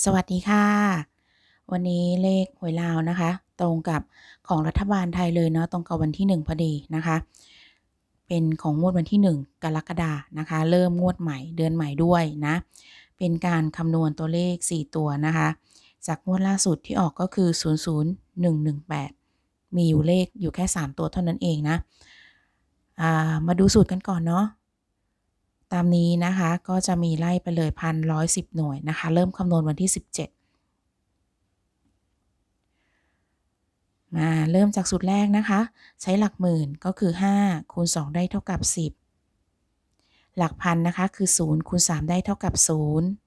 สวัสดีค่ะ วันนี้เลขหวยลาวนะคะ ตรงกับของรัฐบาลไทยเลยเนาะตรงกับวันที่ 1 พอดีนะคะ เป็นของงวดวันที่ 1 กรกฎานะคะ เริ่มงวดใหม่เดือนใหม่ด้วยนะ เป็นการคำนวณตัวเลข 4 ตัวนะคะ จากงวดล่าสุดที่ออกก็คือ 00118 มีอยู่เลขอยู่แค่ 3 ตัวเท่านั้นเองนะามาดูสูตรกันก่อนเนาะ ตามนี้นะคะก็จะมีไล่ไปเลยพันร้อยสิบหน่วยนะคะ เริ่มคำนวณวันที่ 17 มาเริ่มจากสูตรแรกนะคะ ใช้หลักหมื่นก็คือ 5 คูณ 2 ได้เท่ากับ 10 หลักพันนะคะคือ 0 คูณ 3 ได้เท่ากับ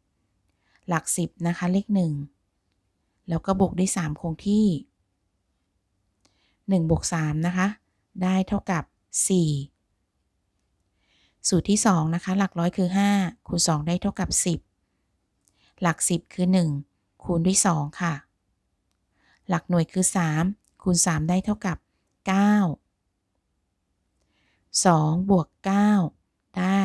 0 หลัก 10 นะคะเลข 1 แล้วก็บวกด้วย 3 คงที่ 1 บวก 3 นะคะ ได้เท่ากับ 4 สูตรที่ 2 นะคะ หลักร้อยคือ 5 คูณ 2 ได้เท่ากับ 10 หลัก 10 คือ 1 คูณด้วย 2 ค่ะ หลักหน่วยคือ 3 คูณ 3 ได้เท่ากับ 9 2 บวก 9 ได้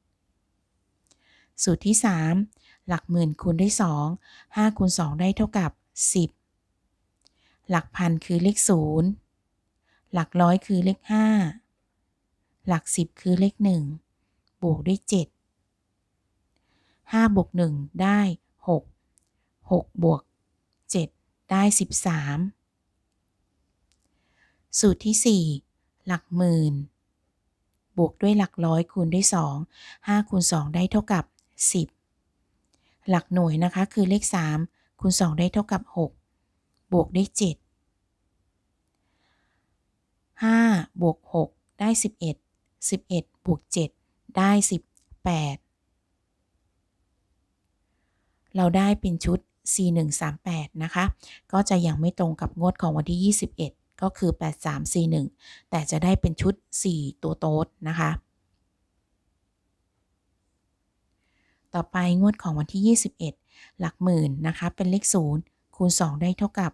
11 สูตรที่ 3 หลักหมื่นคูณด้วย 2 5 คูณ 2 ได้เท่ากับ 10 หลักพันคือเลข 0 หลักร้อยคือเลข 5 หลักสิบคือเลขหนึ่งบวกด้วยเจ็ดห้าบวกหนึ่งได้หกหกบวกเจ็ดได้สิบสามสูตรที่สี่หลักหมื่น บวกด้วยหลักร้อยคูณด้วยสองห้าคูณสองได้เท่ากับสิบหลักหน่วยนะคะคือเลขสามคูณสองได้เท่ากับหกบวกด้วยเจ็ดห้าบวกหกได้สิบเอ็ด 11บวก7ได้ 18 เราได้เป็นชุด4138 นะคะ ก็จะยังไม่ตรงกับงวดของวันที่ 21 ก็คือ 8341 แต่จะได้เป็นชุด 4 ตัวโต๊ดนะคะต่อไปงวดของวันที่ 21 หลักหมื่นนะคะ เป็นเลข 0 คูณ 2 ได้เท่ากับ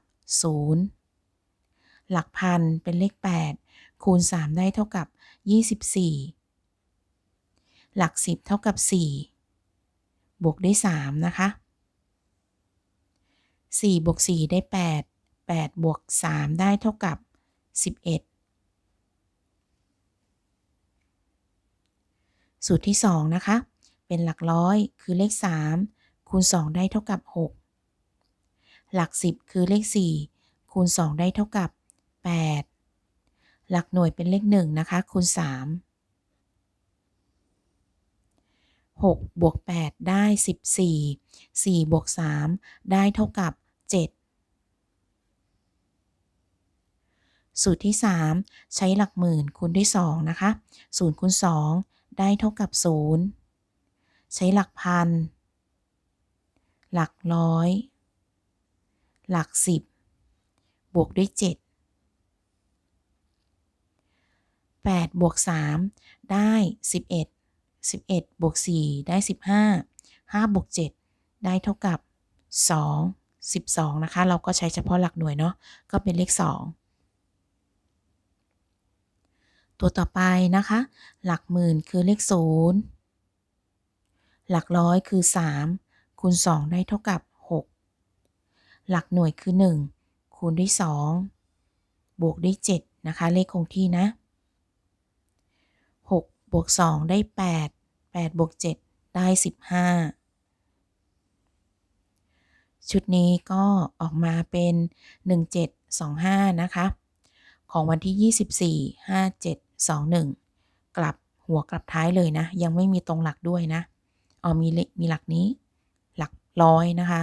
0 หลักพันเป็นเลข 8 คูณ 3 ได้เท่ากับ 24 หลัก 10 เท่ากับ 4 บวกได้ 3 นะคะ 4 บวก 4 ได้ 8 8 บวก 3 ได้เท่ากับ 11 สูตรที่ 2 นะคะ เป็นหลักร้อยคือเลข 3 คูณ 2 ได้เท่ากับ 6 หลัก 10 คือเลข 4 คูณ 2 ได้เท่ากับ 8 หลักหน่วยเป็นเลขหนึ่งนะคะคูณสามหกบวกแปดได้สิบสี่สี่บวกสามได้เท่ากับเจ็ดสูตรที่ 3 ใช้หลักหมื่นคูณด้วย 2 นะคะ0คูณ 2 ได้เท่ากับ 0 ใช้หลักพัน หลักร้อย หลัก 10 บวกด้วย 7 8บวก3ได้ 11 11บวก4ได้ 15 5บวก7ได้เท่ากับ 2 12 นะคะ เราก็ใช้เฉพาะหลักหน่วยเนาะก็เป็นเลข 2 ตัวต่อไปนะคะ หลักหมื่นคือเลข 0 หลักร้อยคือ 3 คูณ 2 ได้เท่ากับ 6 หลักหน่วยคือ 1 คูณด้วย 2 บวกด้วย 7 นะคะ เลขคงที่นะ บวก 2 ได้ 8 8บวก 7 ได้ 15 ชุดนี้ก็ออกมาเป็น 1725 นะคะ ของวันที่ 24 5721 กลับหัวกลับท้ายเลยนะ ยังไม่มีตรงหลักด้วยนะเอามีมีหลักนี้ หลักร้อยนะคะ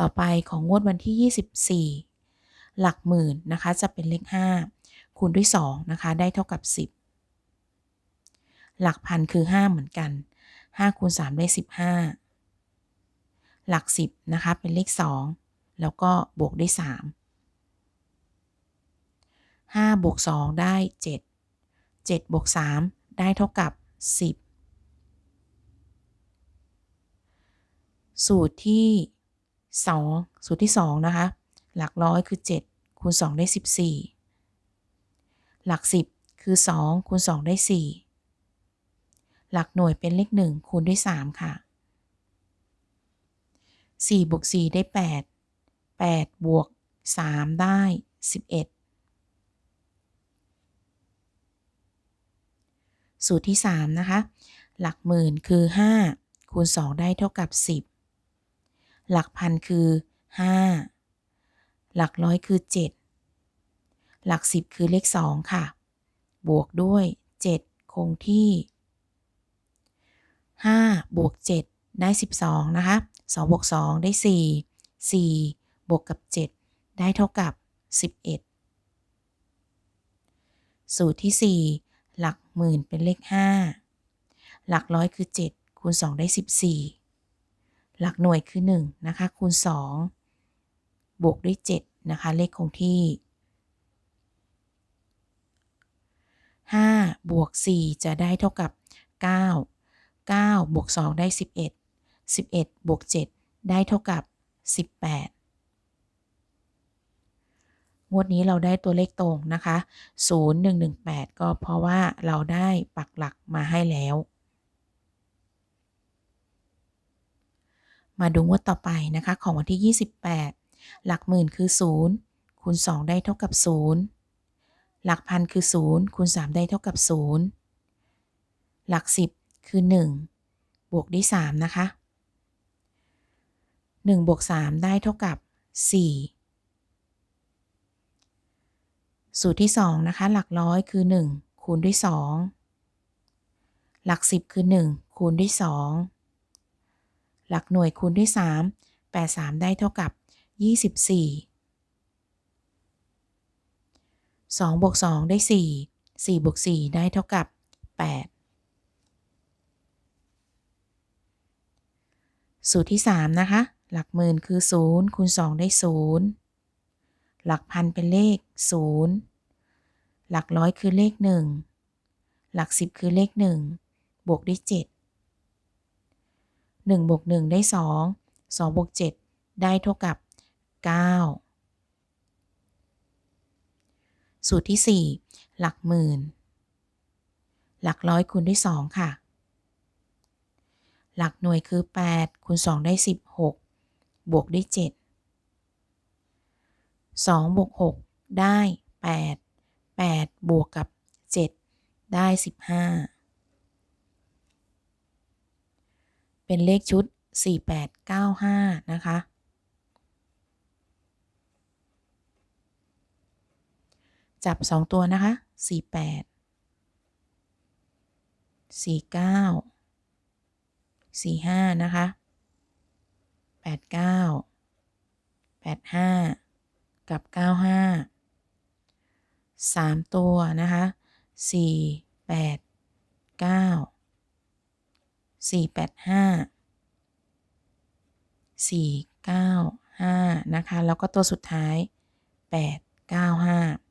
ต่อไปของงวดวันที่ 24 หลักหมื่นนะคะ จะเป็นเลข 5 คูณด้วย 2 นะคะ ได้เท่ากับ 10 หลักพันคือ 5 เหมือนกัน 5 คูณ 3 ได้ 15 หลัก 10 นะคะ เป็นเลข 2 แล้วก็บวกด้วย 3 5 บวก 2 ได้ 7 7 บวก 3 ได้เท่ากับ 10 สูตรที่ 2 สูตรที่ 2 นะคะ หลักร้อยคือ 7 คูณ 2 ได้ 14 หลัก 10 คือ 2 คูณ 2 ได้ 4 หลักหน่วยเป็นเลข 1 คูณด้วย 3 ค่ะ 4บวก4ได้ 8 8 บวก 3 ได้ 11 สูตรที่ 3 นะคะ หลักหมื่นคือ 5 คูณ 2 ได้เท่ากับ 10 หลักพันคือ 5 หลักร้อยคือ 7 หลัก 10 คือเลข 2 ค่ะ บวกด้วย 7 คงที่ 5 บวก 7 ได้ 12 นะคะ 2 บวก 2 ได้ 4 4 บวกกับ 7 ได้เท่ากับ 11 สูตรที่ 4 หลักหมื่นเป็นเลข 5 หลักร้อยคือ 7 คูณ 2 ได้ 14 หลักหน่วยคือ 1 นะคะ คูณ 2 บวกด้วย 7 นะคะ เลขคงที่ 5 บวก 4 จะได้เท่ากับ 9 9 บวก 2 ได้ 11 11 บวก 7 ได้เท่ากับ 18 งวดนี้เราได้ตัวเลขตรงนะคะ 0118 ก็เพราะว่าเราได้ปักหลักมาให้แล้ว มาดูงวดต่อไปนะคะของวันที่ 28 หลักหมื่นคือ 0 คูณ 2 ได้เท่ากับ 0 หลักพันคือ 0 คูณ 3 ได้เท่ากับ 0 หลัก 10 คือ 1 บวกด้วย 3 นะคะ 1 บวก 3 ได้เท่ากับ 4 สูตรที่ 2 นะคะ หลักร้อยคือ 1 คูณด้วย 2 หลัก 10 คือ 1 คูณด้วย 2 หลักหน่วยคูณด้วย 3 8 3 ได้เท่ากับ 24 2บวก2 ได้ 4 4บวก4 ได้เท่ากับ 8 สูตรที่ 3 นะคะ หลักหมื่นคือ 0 คูณ 2 ได้ 0 หลักพันเป็นเลข 0 หลักร้อยคือเลข 1 หลัก 10 คือเลข 1 บวกด้วย 7 1บวก1 ได้ 2 2บวก7 ได้เท่ากับ 9 สูตรที่ 4 หลักหมื่น หลักร้อยคูณด้วย 2 ค่ะ หลักหน่วยคือ 8คูณ2ได้ 16 บวกด้วย 7 2บวก6ได้ 8 8 บวกกับ 7 ได้ 15 เป็นเลขชุด 4895 นะคะ จับ 2 ตัวนะคะ 48 49 45 นะคะ 89 85 กับ 95 3 ตัวนะคะ 4 8 9 4 8 5 4 9 5 นะคะ แล้วก็ตัวสุดท้าย 8 9 5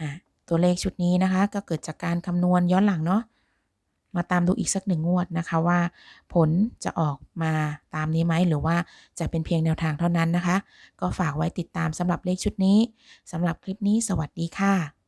อะตัวเลขชุดนี้นะคะ ก็เกิดจากการคำนวณย้อนหลังเนาะมาตามดูอีกสักหนึ่งงวดนะคะว่า ผลจะออกมาตามนี้ไหมหรือว่าจะเป็นเพียงแนวทางเท่านั้นนะคะ ก็ฝากไว้ติดตามสำหรับเลขชุดนี้สำหรับคลิปนี้สวัสดีค่ะ